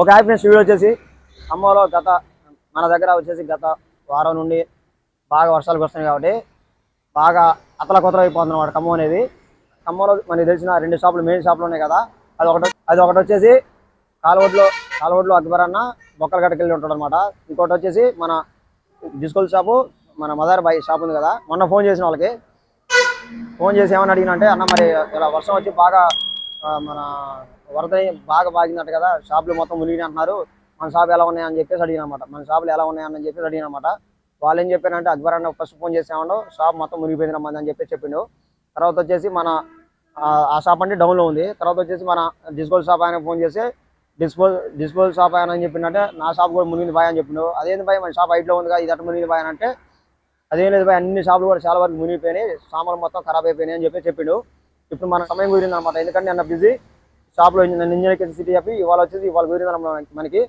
ఒక hi friends video వచ్చేసి ఖమ్మంలో గత మన దగ్గర వచ్చేసి గత వారం నుండి బాగా వర్షాలు వస్తున్నాయి కాబట్టి బాగా అతల కొత్తలు అయిపోతుంది అనమాట ఖమ్మం అనేది. ఖమ్మంలో మనకి తెలిసిన రెండు షాపులు మెయిన్ షాపులు ఉన్నాయి కదా. అది ఒకటి అది ఒకటి వచ్చేసి కాలువడ్లో కాలువడ్లో అక్బర్ అన్న బొక్కల గట్టకెళ్ళి ఉంటాడు అనమాట ఇంకోటి వచ్చేసి మన డిస్కోల్ షాపు మన మదర్ బాయ్ షాప్ ఉంది కదా. మొన్న ఫోన్ చేసిన వాళ్ళకి. ఫోన్ చేసి ఏమని అడిగినంటే అన్న మరి ఇలా వర్షం వచ్చి బాగా మన వరద బాగా బాగిందట కదా షాపులు మొత్తం మునిగిన అంటున్నారు. మన షాప్ ఎలా ఉన్నాయని చెప్పేసి అడిగినమాట మన షాపులు ఎలా ఉన్నాయని చెప్పేసి అడిగినమాట వాళ్ళు ఏం చెప్పారంటే అక్బర్ అన్న ఫస్ట్ ఫోన్ చేసామండు షాప్ మొత్తం మునిగిపోయింది రమ్మంది అని చెప్పేసి చెప్పిండు. తర్వాత వచ్చేసి మన ఆ, షాప్ అంటే డౌన్లో ఉంది. తర్వాత వచ్చేసి మన డిస్పోజల్ షాప్ ఆయన ఫోన్ చేసి డిస్పోజ్ డిస్పోజల్ షాప్ ఆయన అని చెప్పిందంటే నా షాప్ కూడా మునిగింది బాయ్ అని చెప్పిండు. అదేంది బాయ్ మన షాప్ హైట్లో ఉంది కదా ఇది అట్ట మునిగింది బాయ్ అంటే అదేం లేదు బాయ్ అన్ని షాపులు కూడా చాలా వరకు మునిగిపోయినాయి సామాన్లు మొత్తం ఖరాబ్ అయిపోయినాయి అని చెప్పి చెప్పిండు. ఇప్పుడు మన సమయం కుదిరింది అనమాట ఎందుకంటే నిన్న బిజీ షాప్లో లో ఇంజనీర్ సిటీ చెప్పి ఇవాళ వచ్చేసి వాళ్ళు కుదిరింది మనకి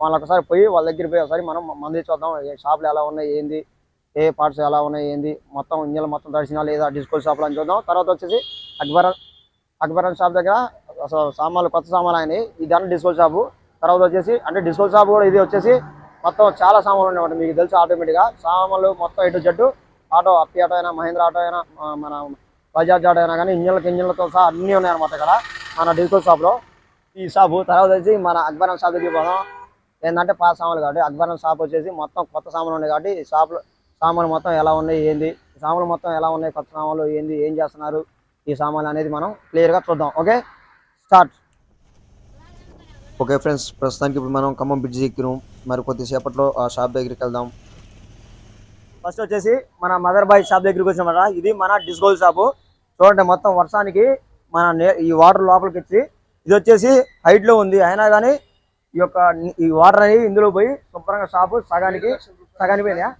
వాళ్ళు ఒకసారి పోయి వాళ్ళ దగ్గర పోయి ఒకసారి మనం మంది చూద్దాం. ఏ షాపులు ఎలా ఉన్నాయి ఏంది ఏ పార్ట్స్ ఎలా ఉన్నాయి ఏంది మొత్తం ఇంజన్లు మొత్తం తడిసినా లేదా డిస్కో షాపులు అని చూద్దాం. తర్వాత వచ్చేసి అక్బర్ అక్బర్ షాప్ దగ్గర అసలు సామాన్లు కొత్త సామాన్లు అయినాయి. ఇది అన్న డిస్కో షాపు తర్వాత వచ్చేసి అంటే డిస్కో షాప్ కూడా ఇది వచ్చేసి మొత్తం చాలా సామాన్లు ఉన్నాయి మీకు తెలుసు ఆటోమేటిక్గా సామాన్లు మొత్తం ఎటు జట్టు ఆటో అప్పి ఆటో అయినా మహేంద్ర ఆటో అయినా మన బజాజ్ ఆటో అయినా కానీ ఇంజన్లకు ఇంజన్లతో సహా అన్నీ ఉన్నాయన్నమాట ఇక్కడ. మన డిస్కో షాప్లో ఈ షాపు తర్వాత వచ్చి మన అక్బర్ షాప్ దగ్గరికి పోదాం. ఏంటంటే పాత సామాన్లు కాబట్టి అక్బర్ షాప్ వచ్చేసి మొత్తం కొత్త సామాన్లు ఉన్నాయి కాబట్టి ఈ షాప్లో సామాన్లు మొత్తం ఎలా ఉన్నాయి ఏంది? సామాన్లు మొత్తం ఎలా ఉన్నాయి కొత్త సామాన్లు ఏంది ఏం చేస్తున్నారు? ఈ సామాన్లు అనేది మనం క్లియర్గా చూద్దాం. ఓకే? స్టార్ట్ ఓకే ఫ్రెండ్స్ ప్రస్తుతానికి ఇప్పుడు మనం ఖమ్మం బ్రిడ్జ్ ఎక్కినాం. మరి కొద్దిసేపట్లో ఆ షాప్ దగ్గరికి వెళ్దాం. ఫస్ట్ వచ్చేసి మన మదర్ బాయ్ షాప్ దగ్గరికి వచ్చినమాట ఇది మన డిస్గోల్ షాపు చూడండి మొత్తం వర్షానికి మన నే- ఈ వాటర్ లోపలికి వచ్చి ఇది వచ్చేసి హైట్లో ఉంది. అయినా కానీ ఈ యొక్క ఈ వాటర్ అనేది ఇందులో పోయి శుభ్రంగా షాపు సగానికి సగానికి పోయినాయా?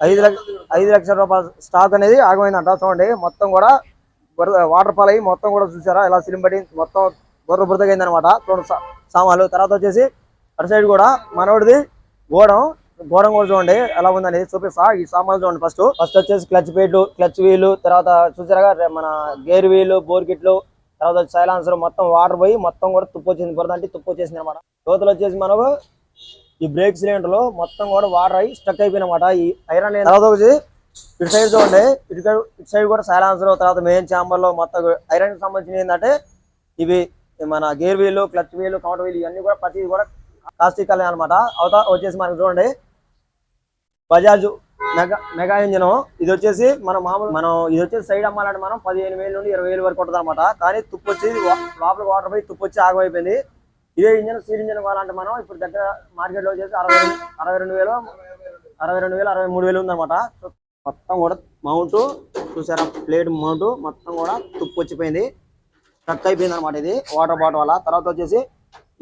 ఐదు లక్ష ఐదు లక్షల రూపాయల స్టాక్ అనేది ఆగమైందంట చూడండి మొత్తం కూడా బురద వాటర్ ఫాల్ అయ్యి మొత్తం కూడా చూసారా? ఇలా సిలిం మొత్తం బుర్ర బురదగా అయిందనమాట చూడండి సామాన్లు. తర్వాత వచ్చేసి అటు సైడ్ కూడా మనోడిది గోడం గోడం కూడా చూడండి. ఎలా ఉందనేది చూపిస్తా. ఈ సామాన్లు చూడండి ఫస్ట్ ఫస్ట్ వచ్చేసి క్లచ్ ప్లేట్లు క్లచ్ వీలు తర్వాత చూసారా మన గేర్ వీలు బోర్ కిట్లు తర్వాత సైలాన్సర్ మొత్తం వాటర్ పోయి మొత్తం కూడా తుప్పు వచ్చింది. బురద అంటే తుప్పు వచ్చేసింది అనమాట యువతలు వచ్చేసి మనకు ఈ బ్రేక్ సిలిండర్లో మొత్తం కూడా వాటర్ అయ్యి స్టక్ అయిపోయినమాట ఈ ఐరన్ తర్వాత వచ్చి ఇటు సైడ్ చూడండి. ఇటు సైడ్ ఇటు సైడ్ కూడా సైలాన్సర్ తర్వాత మెయిన్ ఛాంబర్లో మొత్తం ఐరన్కి సంబంధించిన ఏంటంటే ఇవి మన గేర్ వీలు క్లచ్ వీలు కౌంటర్ వీలు ఇవన్నీ కూడా ప్రతిది కూడా ప్లాస్టిక్ అనమాట అవతా వచ్చేసి మనకు చూడండి. Bajaj mega mega engine. ఇది వచ్చేసి మన మామూలు మనం ఇది వచ్చేసి సైడ్ అమ్మాలంటే మనం పదిహేను వేల నుండి ఇరవై వేలు వరకు ఉంటుంది అనమాట కానీ తుప్పు వచ్చి లోపల వాటర్ పోయి తుప్పు వచ్చి ఆగమైపోయింది. ఇదే ఇంజన్ సీడ్ ఇంజన్ కావాలంటే మనం ఇప్పుడు దగ్గర మార్కెట్లో వచ్చేసి అరవై అరవై రెండు వేలు అరవై రెండు వేలు అరవై మూడు వేలు ఉందన్నమాట. మొత్తం కూడా మౌంట్ చూసారా? ప్లేట్ మౌంట్ మొత్తం కూడా తుప్పు వచ్చిపోయింది. కట్ అయిపోయింది అనమాట ఇది వాటర్ బాటిల్ వల్ల. తర్వాత వచ్చేసి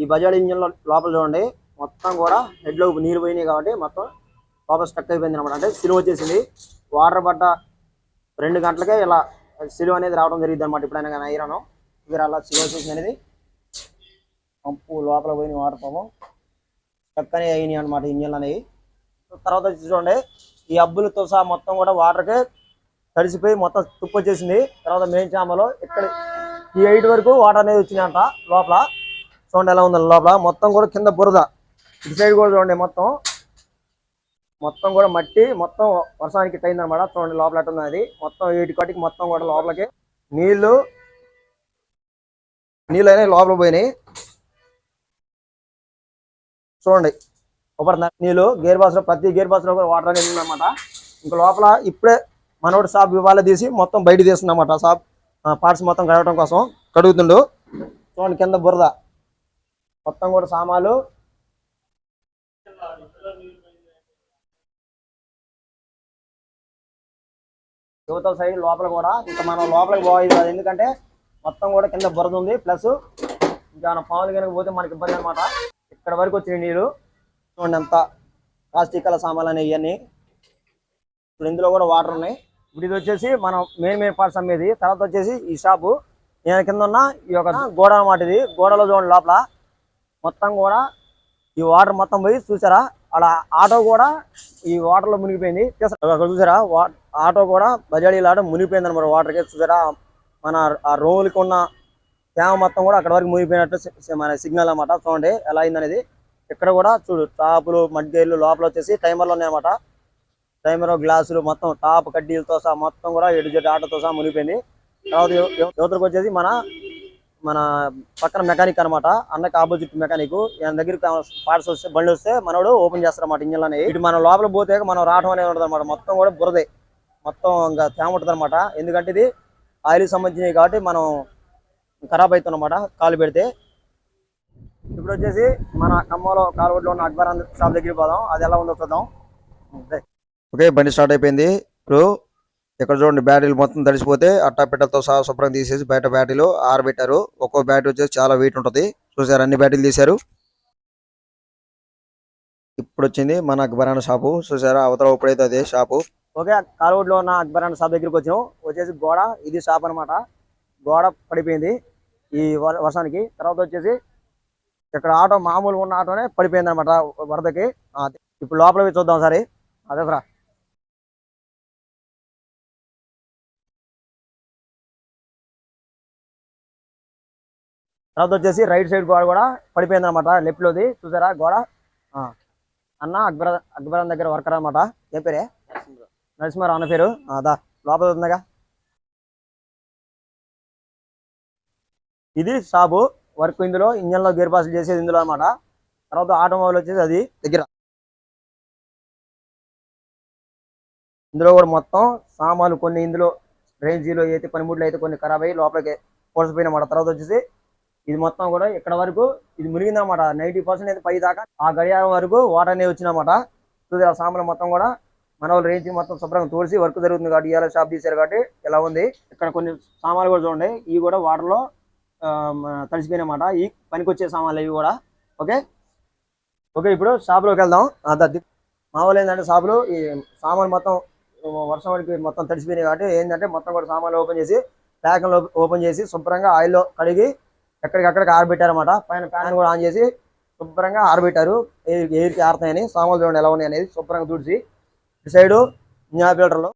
ఈ బజాజ్ ఇంజన్ లోపల చూడండి. మొత్తం కూడా హెడ్లో నీరు పోయినాయి కాబట్టి మొత్తం లోపల స్టక్ అయిపోయింది అనమాట అంటే సిలువ వచ్చేసింది. వాటర్ పడ్డ రెండు గంటలకే ఇలా సిలువ అనేది రావడం జరిగింది అనమాట ఎప్పుడైనా కానీ ఐరన్. ఇక్కడ అలా సిలువ వచ్చేసింది అనేది పంపు లోపల పోయిన వాటర్ పాపం స్టక్ అనేవి అయినాయి అనమాట ఇంజన్లు అనేవి. తర్వాత వచ్చి చూడండి ఈ అబ్బులతో సహా మొత్తం కూడా వాటర్కే తడిసిపోయి మొత్తం తుప్పు వచ్చేసింది. తర్వాత మెయిన్ చామలో ఇక్కడ ఈ ఎయిట్ వరకు వాటర్ అనేది వచ్చిందంట లోపల. చూడండి ఎలా ఉంది లోపల. మొత్తం కూడా కింద బురద. ఇటు సైడ్ కూడా చూడండి మొత్తం. మొత్తం కూడా మట్టి మొత్తం వర్షానికి ఇట్ అయిందనమాట చూడండి లోపల ఎట్ట ఉంది అది. మొత్తం ఎయిట్ కాటికి మొత్తం కూడా లోపలికి నీళ్ళు నీళ్ళు అనేవి లోపల పోయినాయి. చూడండి. ఒకటి నీళ్ళు గేర్ బాస్లో ప్రతి గేర్ బాస్లో కూడా వాటర్ అనేది ఉందన్నమాట. ఇంకా లోపల ఇప్పుడే మనోడు షాప్ ఇవాళ తీసి మొత్తం బయట తీస్తుందన్నమాట షాప్. పార్ట్స్ మొత్తం కడగడం కోసం కడుగుతుండు. చూడండి కింద బురద. మొత్తం కూడా సామాన్లు. యువతల సైడ్ లోపల కూడా ఇంకా మనం లోపలికి పోయేది కాదు. ఎందుకంటే మొత్తం కూడా కింద బురద ఉంది. ప్లస్ ఇంకా పాములు కనుక పోతే మనకి ఇబ్బంది అనమాట ఇక్కడ వరకు వచ్చిన నీళ్ళు చూడండి అంత ప్లాస్టిక్ కల సామాన్లు అనేవి ఇవన్నీ. ఇప్పుడు ఇందులో కూడా వాటర్ ఉన్నాయి. ఇప్పుడు ఇది వచ్చేసి మనం మెయిన్ మెయిన్ పార్ట్స్ అమ్మేది. తర్వాత వచ్చేసి ఈ షాపు నేను కింద ఉన్న ఈ యొక్క గోడ అనమాట ఇది. గోడలో చూడండి లోపల. మొత్తం కూడా ఈ వాటర్ మొత్తం పోయి చూసారా? అలా ఆటో కూడా ఈ వాటర్లో మునిగిపోయింది. చూసారా? ఆటో కూడా బజాడీ ఆటో మునిగిపోయింది అనమాట వాటర్కి చూసారా? మన ఆ రోలుకి ఉన్న తేమ మొత్తం కూడా అక్కడ వరకు మునిగిపోయినట్టు మన సిగ్నల్ అన్నమాట చూడండి ఎలా అయిందనేది. ఇక్కడ కూడా చూడు టాపులు మడ్గేళ్ళు లోపల వచ్చేసి టైమర్లు ఉన్నాయన్నమాట టైమర్ గ్లాసులు మొత్తం టాప్ కడ్డీలతో సహా మొత్తం కూడా ఎటు జెడ్ ఆటోతో సహా మునిగిపోయింది. తర్వాత యువతకు వచ్చేసి మన మన పక్కన మెకానిక్ అన్నమాట అన్నకి ఆపోజిట్ మెకానిక్. ఆయన దగ్గర పార్ట్స్ వస్తే బండి వస్తే మనోడు ఓపెన్ చేస్తారన్నమాట ఇంజన్ అనేవి ఇటు మనం లోపల పోతే మనం రావడం అనేది ఉండదు అనమాట మొత్తం కూడా బురదే. మొత్తం ఇంకా తేమ ఉంటుంది అనమాట ఎందుకంటే ఇది ఆయిల్ సంబంధించినవి కాబట్టి మనం ఖరాబ్ అవుతుందన్నమాట కాలు పెడితే. ఇప్పుడు వచ్చేసి మన ఖమ్మంలో కాలువట్లో ఉన్న అక్బర్ షాప్ దగ్గరికి పోదాం. అది ఎలా ఉందో చూద్దాం. ఓకే బండి స్టార్ట్ అయిపోయింది. ఇప్పుడు ఇక్కడ చూడండి బ్యాటరీలు మొత్తం తడిసిపోతే అట్టా పెట్టలతో సహా శుభ్రం తీసేసి బయట బ్యాటరీలు ఆరబెట్టారు. ఒక్కో బ్యాటరీ వచ్చేసి చాలా వెయిట్ ఉంటుంది. చూసారు అన్ని బ్యాటరీలు తీశారు. ఇప్పుడు వచ్చింది మన అక్బరాన షాపు. చూసారా అవతల ఇప్పుడైతే అదే షాపు. ఓకే కాలువడ్లో ఉన్న అక్బర్ అండ్ షాప్ దగ్గరికి వచ్చినాం వచ్చేసి గోడ ఇది షాప్ అన్నమాట. గోడ పడిపోయింది ఈ వర్షానికి. తర్వాత వచ్చేసి ఇక్కడ ఆటో మామూలుగా ఉన్న ఆటోనే పడిపోయింది అనమాట వరదకి. ఇప్పుడు లోపల చూద్దాం సరే అదే రా తర్వాత వచ్చేసి రైట్ సైడ్ గోడ కూడా పడిపోయింది అనమాట లెఫ్ట్ లోది చూసారా గోడ? ఆ. అన్న అక్బర్ అక్బర్ దగ్గర వర్కర్ అనమాట ఏం పేరే? నరసింహారావు అన్న పేరు. ఆ, దా లోపల ఉందగా. ఇది షాపు వర్క్ ఇందులో ఇంజన్లో గేర్ పాసులు చేసేది ఇందులో అనమాట తర్వాత ఆటోమొబైల్ వచ్చేసి అది దగ్గర. ఇందులో కూడా మొత్తం సామాన్లు కొన్ని ఇందులో రేంజీలో అయితే పనిముట్లు అయితే కొన్ని ఖరాబ్ అయ్యి లోపలికి పొడిచిపోయినమాట తర్వాత వచ్చేసి ఇది మొత్తం కూడా ఇక్కడ వరకు ఇది మునిగిందనమాట నైన్టీ పర్సెంట్ అయితే పై దాకా. ఆ గడియారం వరకు వాటర్ అనేది వచ్చిందన్నమాట. చూసి ఆ సామాన్లు మొత్తం కూడా మన వాళ్ళు రేంజ్ మొత్తం శుభ్రంగా తోడిసి వర్క్ జరుగుతుంది కాబట్టి ఇవాళ షాప్ తీశారు కాబట్టి ఇలా ఉంది? ఇక్కడ కొన్ని సామాన్లు కూడా చూడండి. ఇవి కూడా వాటర్లో తడిసిపోయినమాట ఈ పనికి వచ్చే సామాన్లు ఇవి కూడా. ఓకే? ఓకే ఇప్పుడు షాప్లోకి వెళ్దాం. అది మా వాళ్ళు ఏంటంటే షాపులో ఈ సామాన్లు మొత్తం వర్షం వరకు మొత్తం తడిసిపోయినాయి కాబట్టి ఏంటంటే మొత్తం కూడా సామాన్లు ఓపెన్ చేసి ప్యాకెట్లు ఓపెన్ చేసి శుభ్రంగా ఆయిల్లో కడిగి ఎక్కడికక్కడికి ఆరబెట్టారనమాట పైన ఫ్యాన్ కూడా ఆన్ చేసి శుభ్రంగా ఆరబెట్టారు. ఎయిర్కి ఆరుతాయని సామాన్లు చూడండి ఎలా ఉన్నాయి అనేది శుభ్రంగా తుడిచి సైడు ఇంజన్ ఫిల్టర్లో.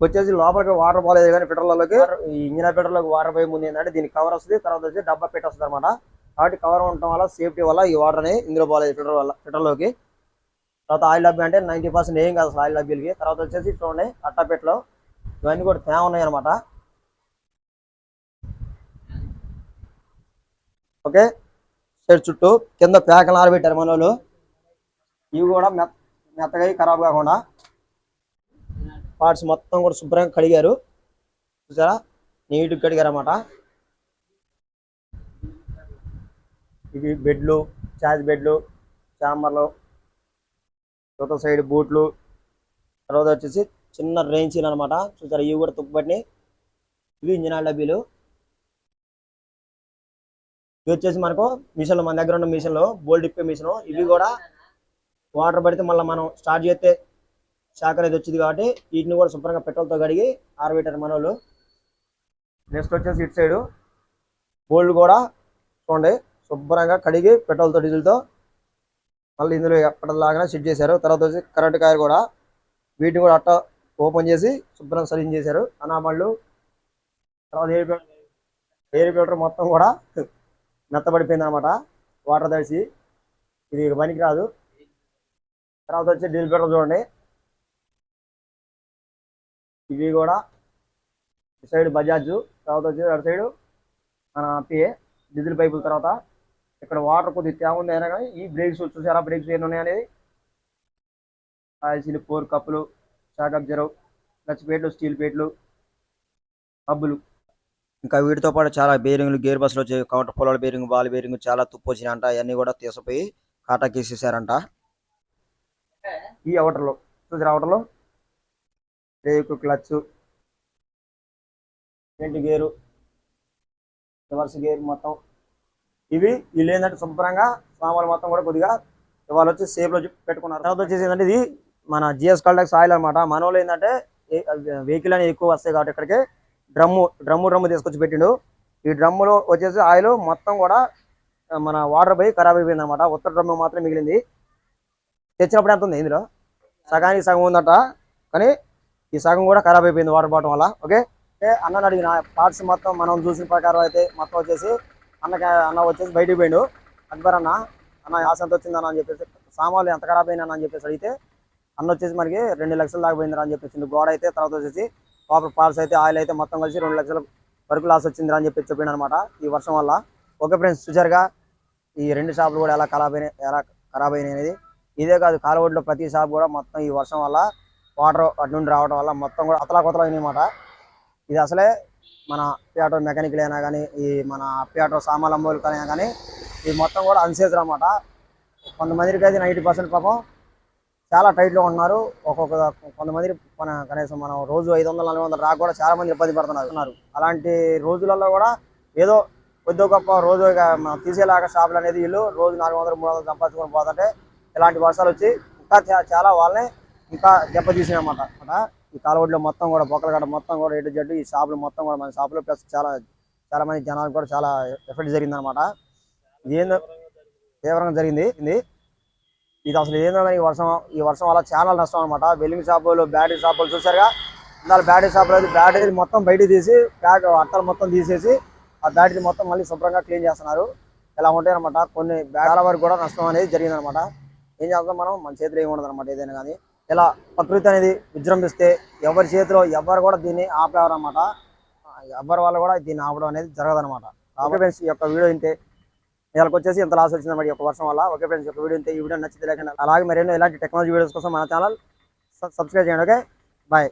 వచ్చేసి లోపలికి వాటర్ పోలేదు కానీ ఫిల్టర్లలోకి ఈ ఇంజన్ ఫిల్టర్లోకి వాటర్ పోయే ముందు ఏంటంటే దీనికి కవర్ వస్తుంది తర్వాత వచ్చి డబ్బా పెట్టి వస్తుంది అనమాట కాబట్టి కవర్ ఉండటం వల్ల సేఫ్టీ వల్ల ఈ వాటర్ అనేది ఇందులో పోలేదు ఫిల్టర్ వల్ల ఫిల్టర్లోకి. తర్వాత ఆయిల్ డబ్బీ అంటే నైంటీ పర్సెంట్ ఏం కాదు అసలు ఆయిల్ డబ్బీలకి తర్వాత వచ్చేసి చూడండి అట్టాపెట్లో ఇవన్నీ కూడా తేమ ఉన్నాయి అనమాట ఓకే? సైడ్ చుట్టూ కింద ప్యాకలు ఆరబెట్టారు మన వాళ్ళు. ఇవి కూడా మెత్త మెత్తగా ఖరాబ్ కాకుండా పార్ట్స్ మొత్తం కూడా శుభ్రంగా కడిగారు. చూసారా? నీట్గా కడిగారు అన్నమాట ఇవి బెడ్లు చార్జ్ బెడ్లు చాంబర్లు తర్వాత సైడ్ బూట్లు. తర్వాత వచ్చేసి చిన్న రేంచీలు అనమాట చూసారా? ఇవి కూడా తుప్పుపట్టినాయి ఇవి ఇంజిన్ డబ్బీలు. ఇవి వచ్చేసి మనకు మిషన్లు మన దగ్గర ఉన్న మిషన్లు బోల్డ్ ఇప్పే మిషన్. ఇవి కూడా వాటర్ పడితే మళ్ళీ మనం స్టార్ట్ చేస్తే షాక్ అనేది వచ్చింది కాబట్టి వీటిని కూడా శుభ్రంగా పెట్రోల్తో కడిగి ఆరబెట్టారు మనోళ్ళు. నెక్స్ట్ వచ్చేసి ఇటు సైడు బోల్డ్ కూడా చూడండి శుభ్రంగా కడిగి పెట్రోల్తో డీజిల్తో మళ్ళీ ఇందులో ఎప్పటిలాగానే సెట్ చేశారు. తర్వాత వచ్చి కరెంట్ కాయలు కూడా వీటిని కూడా అట్ట ఓపెన్ చేసి శుభ్రంగా సరిగ్ చేశారు. అనామళ్ళు తర్వాత ఎయిర్ ఫిల్టర్ ఎయిర్ ఫిల్టర్ మొత్తం కూడా మెత్తబడిపోయింది అనమాట వాటర్ తడిసి ఇది పనికి రాదు తర్వాత వచ్చి డీజిల్ ఫిల్టర్ చూడండి ఇవి కూడా ఇటు సైడ్ బజాజ్ తర్వాత వచ్చి అటు సైడ్ మన పిఏ డీజిల్ పైపుల తర్వాత ఇక్కడ వాటర్ కొద్దిగా తేమ ఉంది అయినా కానీ ఈ బ్రేక్స్ చూసారా? బ్రేక్స్ ఎన్ని ఉన్నాయి అనేది? ఆయిల్ ఫోర్ కప్పులు షాక్ అబ్జర్వ్ క్లచ్ ప్లేట్లు స్టీల్ ప్లేట్లు హబ్బులు. ఇంకా వీటితో పాటు చాలా బేరింగ్లు గేర్ బస్సులు వచ్చాయి కౌంటర్ పొలాల బేరింగ్ బాల్ బేరింగ్ చాలా తుప్పు వచ్చినాయంట. అవన్నీ కూడా తీసుకుపోయి కాటాకి వేసేసారంట ఈ అవుటర్లో చూసారా అవుటర్లో brake clutch. Front gear. Reverse gear మొత్తం. ఇవి వీళ్ళు ఏంటంటే శుభ్రంగా సామాన్లు మొత్తం కూడా కొద్దిగా వాళ్ళు వచ్చి సేఫ్లో పెట్టుకున్నారు. తర్వాత వచ్చేసి ఏంటంటే ఇది మన జిఎస్ కాల్టాక్స్ ఆయిల్ అనమాట మన వాళ్ళు ఏంటంటే వెహికల్ అనేది ఎక్కువ వస్తాయి కాబట్టి ఇక్కడికి డ్రమ్ము డ్రమ్ము డ్రమ్ము తీసుకొచ్చి పెట్టిండు. ఈ డ్రమ్ములో వచ్చేసి ఆయిల్ మొత్తం కూడా మన వాటర్ పోయి ఖరాబ్ అయిపోయింది అనమాట ఉత్తర డ్రమ్ము మాత్రం మిగిలింది. తెచ్చినప్పుడు ఎంత ఉంది ఇందులో? సగానికి సగం ఉందట. కానీ ఈ సగం కూడా ఖరాబ్ అయిపోయింది వాటర్ బాటం వల్ల. ఓకే అన్న అన్నని అడిగిన పార్ట్స్ మొత్తం మనం చూసిన ప్రకారం అయితే మొత్తం వచ్చేసి అన్నకి అన్న వచ్చేసి బయటికి పోయిండు. అక్బర్ అన్న అన్న యాసంత వచ్చింది అని చెప్పేసి సామాన్లు ఎంత ఖరాబ్ అయినా అని చెప్పేసి అడిగితే అన్న వచ్చేసి మనకి రెండు లక్షలు దాకా పోయిందిరా అని చెప్పేసి గోడ అయితే తర్వాత వచ్చేసి కాపర్ పార్ట్స్ అయితే ఆయిల్ అయితే మొత్తం కలిసి రెండు లక్షల వరకు లాస్ వచ్చిందిరా అని చెప్పి చెప్పిండు అనమాట ఈ వర్షం వల్ల. ఓకే ఫ్రెండ్స్ చూసారుగా? ఈ రెండు షాపులు కూడా ఎలా ఖరాబ్ అయినాయి ఎలా ఖరాబ్ అయినాయి అనేది. ఇదే కాదు కాలువడిలో ప్రతి షాప్ కూడా మొత్తం ఈ వర్షం వల్ల వాటర్ అటు నుండి రావడం వల్ల మొత్తం కూడా అతలా కొతలా అయినాయన్నమాట ఇది అసలే మన పియాటో మెకానికల్ అయినా కానీ ఈ మన పియాటో సామాన్లు అమ్మోలు అయినా కానీ ఇది మొత్తం కూడా అన్సేజర్ అనమాట కొంతమందికి అయితే నైంటీ పర్సెంట్ పాపం చాలా టైట్లో ఉన్నారు. ఒక్కొక్క కొంతమంది మన కనీసం మనం రోజు ఐదు వందల నాలుగు వందలు రాక కూడా చాలా మంది ఇబ్బంది పడుతున్నారు. ఉన్నారు. అలాంటి రోజులలో కూడా ఏదో కొద్ది గొప్ప రోజు ఇక మనం తీసేలాగా షాపులు అనేది వీళ్ళు రోజు నాలుగు వందలు మూడు వందలు సంపాదించుకొని పోతుంటే ఇలాంటి వర్షాలు వచ్చి ఇంకా చాలా వాళ్ళని ఇంకా దెబ్బతీసినాయి అన్నమాట ఈ కాలువడిలో మొత్తం కూడా బొక్కలగడ్డ మొత్తం కూడా ఎటు జడ్డు ఈ షాపులు మొత్తం కూడా మన షాపులో ప్లస్ చాలా చాలా మంది జనాలకు కూడా చాలా ఎఫెక్ట్ జరిగింది అనమాట ఏందో తీవ్రంగా జరిగింది. ఇది ఇది అసలు ఏందో కానీ ఈ వర్షం ఈ వర్షం వల్ల చాలా నష్టం అనమాట వెల్లింగ్ షాపులు బ్యాటరీ షాపులు చూసారుగా ఇందాక బ్యాటరీ షాపులో అయితే బ్యాటరీ మొత్తం బయటికి తీసి ప్యాక్ అట్టలు మొత్తం తీసేసి ఆ బ్యాటరీ మొత్తం మళ్ళీ శుభ్రంగా క్లీన్ చేస్తున్నారు. ఇలా ఉంటాయి అనమాట కొన్ని బ్యాటరీ వరకు కూడా నష్టం అనేది జరిగింది అనమాట ఏం చేస్తాం మనం? మన చేతిలో ఏమి ఉండదు అనమాట ఏదైనా కానీ. ఇలా ప్రకృతి అనేది విజృంభిస్తే ఎవరి చేతిలో ఎవరు కూడా దీన్ని ఆపేవారనమాట ఎవరి వాళ్ళు కూడా దీన్ని ఆపడం అనేది జరగదనమాట ఓకే ఫ్రెండ్స్ ఈ యొక్క వీడియో ఉంటే వీళ్ళకి వచ్చేసి ఎంత లాస్ వచ్చిందన్నమాట మరి ఈ యొక్క వర్షం వల్ల. ఓకే ఫ్రెండ్స్ యొక్క వీడియో ఉంటే ఈ వీడియో నచ్చితే లేకుండా అలాగే మరెన్నో ఇలాంటి టెక్నాలజీ వీడియోస్ కోసం మన ఛానల్ సబ్స్క్రైబ్ చేయండి. ఓకే? బాయ్